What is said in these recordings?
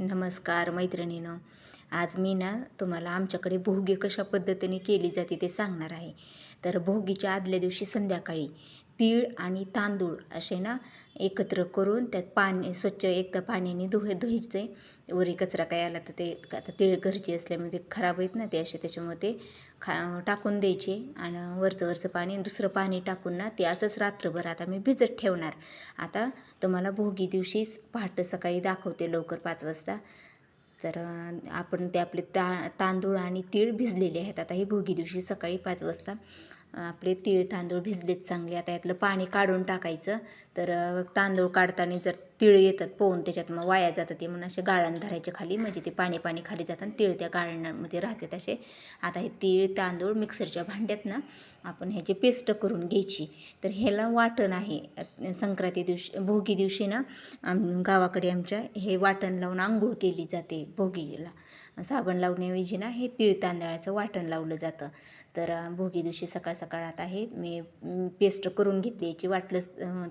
नमस्कार मैत्रिणीनं. आज मी ना तुम्हाला आमच्याकडे भोगे कशा पद्धतीने केली जाते ते सांगणार आहे. तर भोगीच्या आदल्या दिवशी संध्याकाळी तीळ आणि तांदूळ असे ना एकत्र करून त्यात पाणी स्वच्छ एकदा पाण्याने धुहे धुवायचे. वरी कचरा काय आला तर ते आता तीळ घरचे असल्यामुळे ते म्हणजे खराब होईत ना ते असे. त्याच्यामुळे ते खा टाकून द्यायचे आणि वरचं वरचं पाणी दुसरं पाणी टाकून ना ते असंच रात्रभर आता मी भिजत ठेवणार. आता तुम्हाला भोगी दिवशीच पहाटे सकाळी दाखवते लवकर पाच वाजता. तर आपण ते आपले ता तांदूळ आणि तीळ भिजलेले आहेत. आता हे भोगी दिवशी सकाळी पाच वाजता आपले तीळ तांदूळ भिजलेत चांगले. आता यातलं पाणी काढून टाकायचं. तर तांदूळ काढताना जर तीळ येतात पोहून त्याच्यात मग वाया जातं. ते म्हणून असे गाळण धरायचे खाली. म्हणजे ते पाणी पाणी खाली जातात आणि तीळ त्या गाळणामध्ये राहतात असे. आता हे तीळ तांदूळ मिक्सरच्या भांड्यात ना आपण ह्याची पेस्ट करून घ्यायची. तर ह्याला वाटण आहे. संक्रांती दिवशी भोगी दिवशी ना गावाकडे आमच्या हे वाटण लावून आंघोळ केली जाते भोगीला. साबण लावण्याऐवजी ना हे तीळ तांदळाचं वाटण लावलं जातं. तर भोगी दिवशी सकाळ सकाळ आता हे मी पेस्ट करून घेतली. याची वाटलंच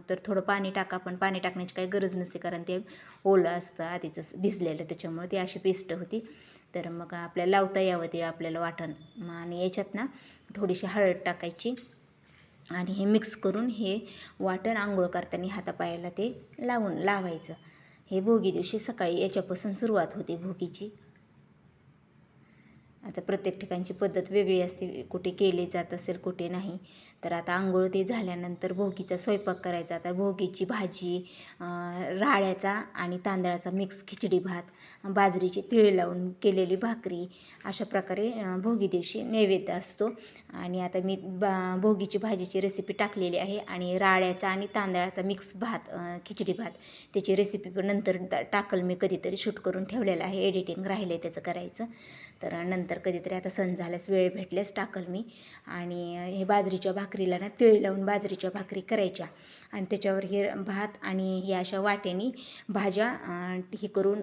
तर थोडं पाणी टाका पण पाणी टाकण्याची काही गरज नसते कारण ते ओलं असतं आधीच भिजलेलं त्याच्यामुळे ती अशी पेस्ट होती. तर मग आपल्याला लावता यावं ते आपल्याला वाटण. आणि याच्यात ना थोडीशी हळद टाकायची आणि हे मिक्स करून हे वाटण आंघोळ करताना हातापायाला ते लावून लावायचं. हे भोगी दिवशी सकाळी याच्यापासून सुरुवात होते भोगीची. आता प्रत्येक ठिकाणची पद्धत वेगळी असते कुठे केले जात असेल कुठे नाही. तर आता आंघोळ ते झाल्यानंतर भोगीचा स्वयंपाक करायचा. तर भोगीची भाजी राळ्याचा आणि तांदळाचा मिक्स खिचडी भात बाजरीची तिळ लावून केलेली भाकरी अशा प्रकारे भोगी दिवशी नैवेद्य असतो. आणि आता मी बा भोगीची भाजीची रेसिपी टाकलेली आहे आणि राळ्याचा आणि तांदळाचा मिक्स भात खिचडी भात त्याची रेसिपी पण नंतर टाकल मी कधीतरी शूट करून ठेवलेलं आहे. एडिटिंग राहिलं आहे त्याचं करायचं. तर नंतर कधीतरी आता सण झाल्यास वेळ भेटल्यास टाकल मी. आणि हे बाजरीच्या भाकरी भाकरीला ना तिळ लावून बाजरीच्या भाकरी करायच्या. आणि त्याच्यावर हे भात आणि हे अशा वाट्याने भाज्या हे करून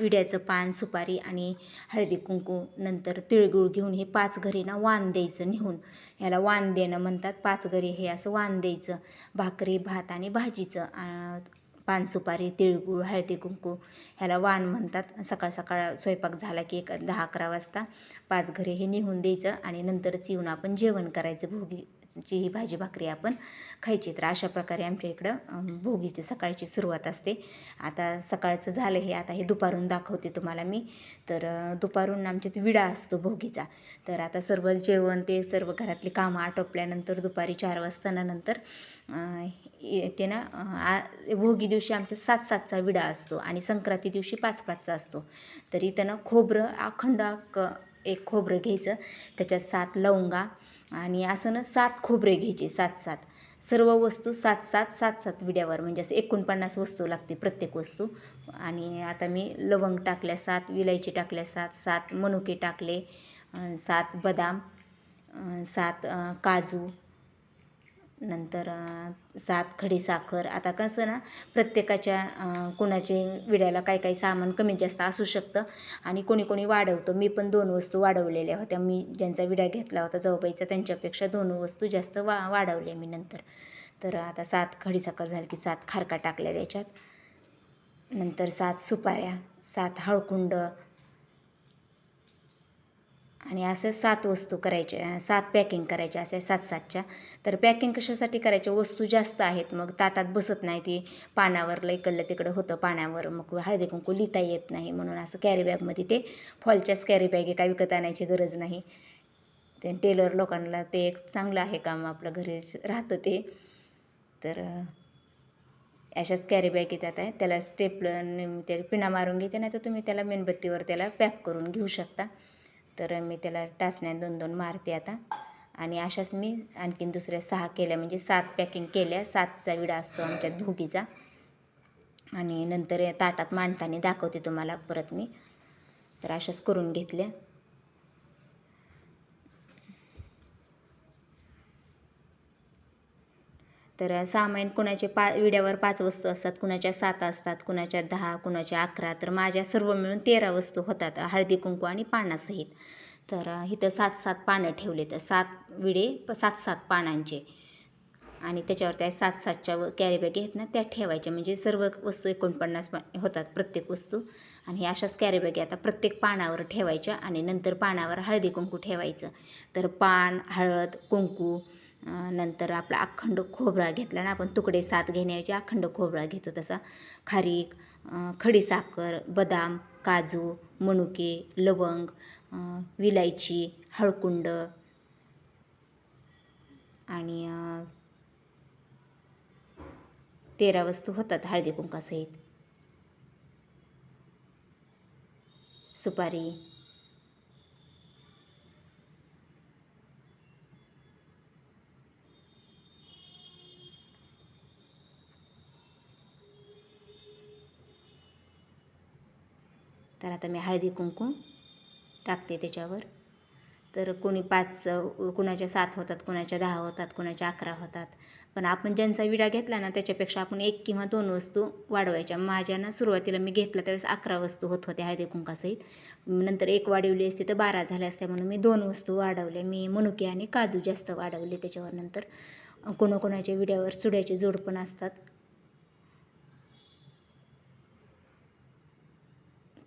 विड्याचं पान सुपारी आणि हळदी कुंकू नंतर तिळगुळ घेऊन हे पाच घरी ना वाण द्यायचं नेहून. ह्याला वाण देणं म्हणतात. पाच घरी हे असं वाण द्यायचं. भाकरी भात आणि भाजीचं पान सुपारी तिळगुळ हळदी कुंकू ह्याला वाण म्हणतात. सकाळ सकाळ स्वयंपाक झाला की एक दहा अकरा वाजता पाच घरे हे निघून द्यायचं आणि नंतरच येऊन आपण जेवण करायचं. भोगी ची ही भाजी भाकरी आपण खायची तर अशा प्रकारे आमच्या इकडं भोगीची सकाळची सुरुवात असते. आता सकाळचं झालं हे आता हे दुपारून दाखवते तुम्हाला मी. तर दुपारून आमच्यात विडा असतो भोगीचा. तर आता सर्व जेवण ते सर्व घरातली कामं आटोपल्यानंतर दुपारी चार वाजता नंतर ते ना भोगी दिवशी आमचा सात सातचा विडा असतो आणि संक्रांती दिवशी पाच पाचचा असतो. तर इथं ना खोबरं अखंड एक खोबरं घ्यायचं. त्याच्यात सात लवंगा आणि असं ना सात खोबरे घ्यायचे सात सात. सर्व वस्तू सात सात सात सात विड्यावर म्हणजे असं एकोणपन्नास वस्तू लागते प्रत्येक वस्तू. आणि आता मी लवंग टाकल्या सात विलायची टाकल्या सात सात मनुके टाकले सात बदाम सात काजू नंतर सात खडी साखर. आता कसं ना प्रत्येकाच्या कोणाचे विड्याला काही काही सामान कमी जास्त असू शकतं आणि कोणी कोणी वाढवतं. मी पण दोन वस्तू वाढवलेल्या होत्या. मी ज्यांचा विडा घेतला होता जाऊबाईचा त्यांच्यापेक्षा दोन वस्तू जास्त वा वाढवल्या मी नंतर. तर आता सात खडी साखर झाली की सात खारका टाकल्या त्याच्यात. नंतर सात सुपाऱ्या सात हळकुंड आणि असं सात वस्तू करायच्या सात पॅकिंग करायच्या असे सात सातच्या. तर पॅकिंग कशासाठी करायच्या वस्तू जास्त आहेत मग ताटात बसत नाही ती. पानावरला इकडलं तिकडं होतं पाण्यावर मग हळदी कुंकू लिहिता येत नाही म्हणून असं कॅरीबॅगमध्ये ते फॉलच्याच कॅरीबॅग एका काय विकत आणायची गरज नाही. ते टेलर लोकांना ते एक चांगलं आहे काम आपलं घरी राहतं ते. तर अशाच कॅरीबॅग येतात आहे. त्याला स्टेपलर ते पिना मारून घेते नाही तर तुम्ही त्याला मेणबत्तीवर त्याला पॅक करून घेऊ शकता. तर मी त्याला टाचण्या दोन दोन मारते आता. आणि अशाच मी आणखीन दुसऱ्या सहा केल्या. म्हणजे सात पॅकिंग केल्या. सातचा विडा असतो आमच्यात धुगीचा आणि नंतर ताटात मांडताना दाखवते तुम्हाला परत मी. तर अशाच करून घेतल्या. तर सामान कुणाचे पा विड्यावर पाच वस्तू असतात कुणाच्या सात असतात कुणाच्या दहा कुणाच्या अकरा तर माझ्या सर्व मिळून तेरा वस्तू होतात हळदी कुंकू आणि पानासहित. तर इथं सात सात पानं ठेवले तर सात विडे सात सात पानांचे. आणि त्याच्यावर त्या सात सातच्या कॅरीबॅग आहेत ना त्या ठेवायच्या. म्हणजे सर्व वस्तू एकोणपन्नास होतात प्रत्येक वस्तू. आणि अशाच कॅरीबॅगी आता प्रत्येक पानावर ठेवायच्या आणि नंतर पानावर हळदी कुंकू ठेवायचं. तर पान हळद कुंकू नंतर आपला अखंड खोबरा घेतला ना आपण तुकडे सात घेण्याऐवजी अखंड खोबरा घेतो तसा. खारीक खडीसाखर बदाम काजू मनुके लवंग विलायची हळकुंड आणि तेरा वस्तू होतात हळदी कुंकासहित. सुपारी. तर आता मी हळदी कुंकू टाकते त्याच्यावर. तर कोणी पाच कुणाच्या सात होतात कुणाच्या दहा होतात कुणाच्या अकरा होतात. पण आपण ज्यांचा विडा घेतला ना त्याच्यापेक्षा आपण एक किंवा दोन वस्तू वाढवायच्या. माझ्या ना सुरुवातीला मी घेतला त्यावेळेस अकरा वस्तू होत होत्या हळदी कुंकासहित. नंतर एक वाढवली असते तर बारा झाल्या असत्या म्हणून मी दोन वस्तू वाढवल्या. मी मनुके आणि काजू जास्त वाढवले त्याच्यावर नंतर. कोणाकोणाच्या विड्यावर चुड्याचे जोड पण असतात.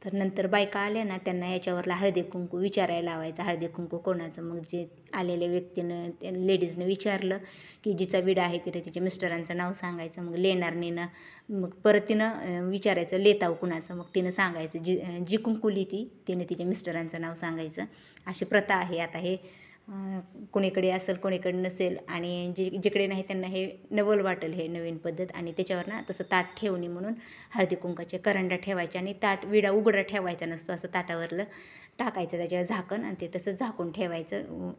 तर नंतर बायका आल्या ना त्यांना याच्यावरला हळदी कुंकू विचारायला लावायचा. हळदी कुंकू कोणाचं? मग जे आलेल्या व्यक्तीनं त्या लेडीजनं विचारलं की जिचा विडा आहे तिने तिच्या मिस्टरांचं नाव सांगायचं. मग लेणारणीनं मग परत तिनं विचारायचं लेताव कुणाचं? मग तिनं सांगायचं जी जी कुंकू लिहिती तिने तिच्या मिस्टरांचं नाव सांगायचं. अशी प्रथा आहे. आता हे कोणीकडे असेल कोणीकडे नसेल आणि जे जिकडे नाही त्यांना हे नवल वाटेल हे नवीन पद्धत आणि त्याच्यावर ना तसं ताट ठेवणे म्हणून हळदी कुंकाचे करंडा ठेवायचे आणि ताट विडा उघडा ठेवायचा नसतो असं ताटावरलं टाकायचं त्याच्यावर झाकण आणि ते तसं झाकून ठेवायचं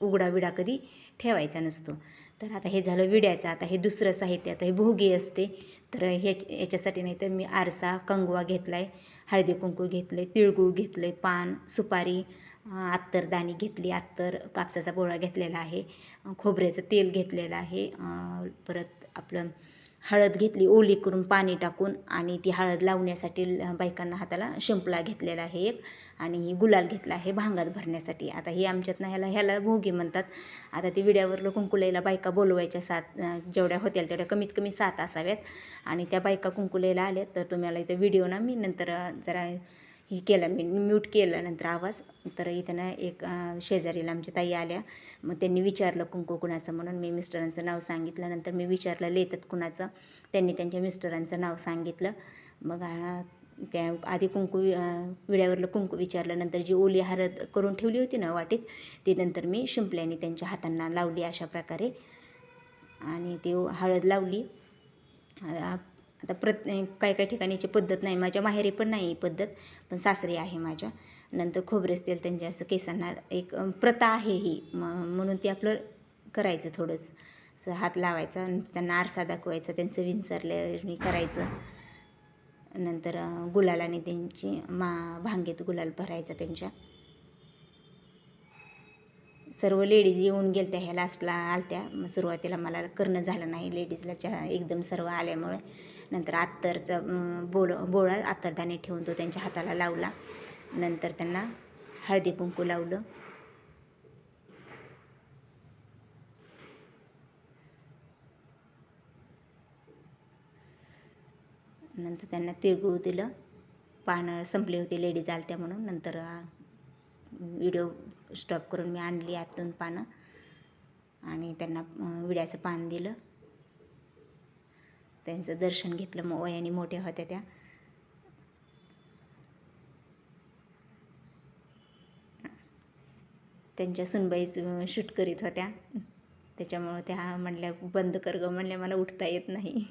उघडा विडा कधी ठेवायचा नसतो. तर आता हे झालं विड्याचं आता हे दुसरं साहित्य आता हे भोगी असते. तर हे याच्यासाठी नाही तर मी आरसा कंगवा घेतला आहे हळदी कुंकू घेतलं आहे तिळगुळ घेतलं आहे पान सुपारी अत्तरदाणी घेतली अत्तर कापसाचा पोळा घेतलेला आहे खोबऱ्याचं तेल घेतलेलं आहे परत आपलं हळद घेतली ओली करून पाणी टाकून आणि ती हळद लावण्यासाठी बायकांना हाताला शिंपला घेतलेला आहे एक आणि गुलाल घेतला आहे भांगात भरण्यासाठी. आता ही आमच्यातनं ह्याला ह्याला भोगी म्हणतात. आता ती विड्यावरलं कुंकुलेला बायका बोलवायच्या सात जेवढ्या होत्या तेवढ्या कमीत कमी सात असाव्यात आणि त्या बायका कुंकुलेला आल्या तर तुम्हाला इथं व्हिडिओ ना मी नंतर जरा हे केलं मी म्यूट केलं नंतर आवाज. तर इथं ना एक शेजारीला आमच्या ताई आल्या. मग त्यांनी विचारलं कुंकू कुणाचं म्हणून. मी मिस्टरांचं नाव सांगितलं. नंतर मी विचारलं लेतात कुणाचं? त्यांनी त्यांच्या मिस्टरांचं नाव सांगितलं. मग त्या आधी कुंकू विड्यावरलं कुंकू विचारलं. नंतर जी ओली हळद करून ठेवली होती ना वाटेत ती नंतर मी शिंपल्याने त्यांच्या हातांना लावली अशा प्रकारे. आणि ते हळद लावली. आता प्रत काही काही ठिकाणीची पद्धत नाही. माझ्या माहेरी पण नाही ही पद्धत पण सासरी आहे माझ्या. नंतर खोबरेच तेल त्यांच्या असं केसांना एक प्रथा आहे ही. म्हणून ते आपलं करायचं थोडंसं. हात लावायचा त्यांना आरसा दाखवायचा त्यांचं विंचरले करायचं. नंतर गुलालाने त्यांची मा भांगेत गुलाल भरायचा त्यांच्या. सर्व लेडीज येऊन गेलत्या ह्या लास्टला आलत्या. सुरुवातीला मला करणं झालं नाही. लेडीजला एकदम सर्व आल्यामुळे. नंतर अत्तरचा बोल बोळा अत्तरदाणे ठेवून तो त्यांच्या हाताला लावला. नंतर त्यांना हळदी कुंकू लावलं. नंतर त्यांना तिळगुळ दिलं. पानं संपली होती लेडीज आलत्या म्हणून. नंतर व्हिडिओ स्टॉप करून मी आणली आतून पानं. आणि त्यांना विड्याचं पान दिलं. त्यांचं दर्शन घेतलं मग वयाने मोठ्या होत्या त्या. त्यांच्या सुनबाई शूट करीत होत्या. त्याच्यामुळं त्या म्हणल्या बंद कर ग म्हणल्या मला उठता येत नाही.